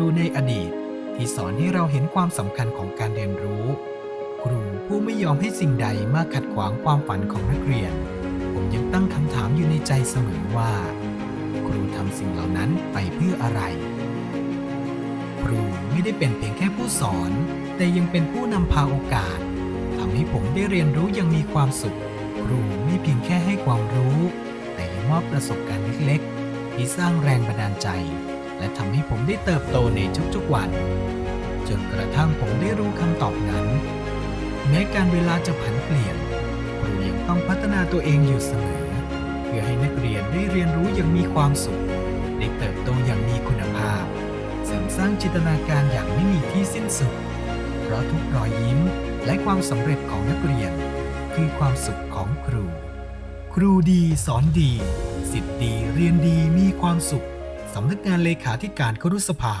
รูในอดีต ที่สอนให้เราเห็นความสำคัญของการเรียนรู้ ครูผู้ไม่ยอมให้สิ่งใดมาขัดขวางความฝันของนักเรียน ผมยังตั้งคำถามอยู่ในใจเสมอว่า ครูทำสิ่งเหล่านั้นไปเพื่ออะไร ครูไม่ได้เป็นเพียงแค่ผู้สอน แต่ยังเป็นผู้นำพาโอกาสทำให้ผมได้เรียนรู้อยังมีความสุข ครูไม่เพียงแค่ให้ความรู้ แต่ยังมอบประสบการณ์เล็กๆที่สร้างแรงบันดาลใจ และทำให้ผมได้เติบโตในทุกๆวัน จนกระทั่งผมได้รู้คำตอบนั้น แม้การเวลาจะผันเปลี่ยนครูยังต้องพัฒนาตัวเองอยู่เสมอ เพื่อให้นักเรียนได้เรียนรู้อย่างมีความสุข ได้เติบโตอย่างมีคุณภาพ เสริมสร้างจินตนาการอย่างไม่มีที่สิ้นสุด เพราะทุกรอยยิ้มและความสำเร็จของนักเรียน คือความสุขของครู ครูดีสอนดี สิทธิ์ดีเรียนดีมีความสุข สำนักงานเลขาธิการครุสภา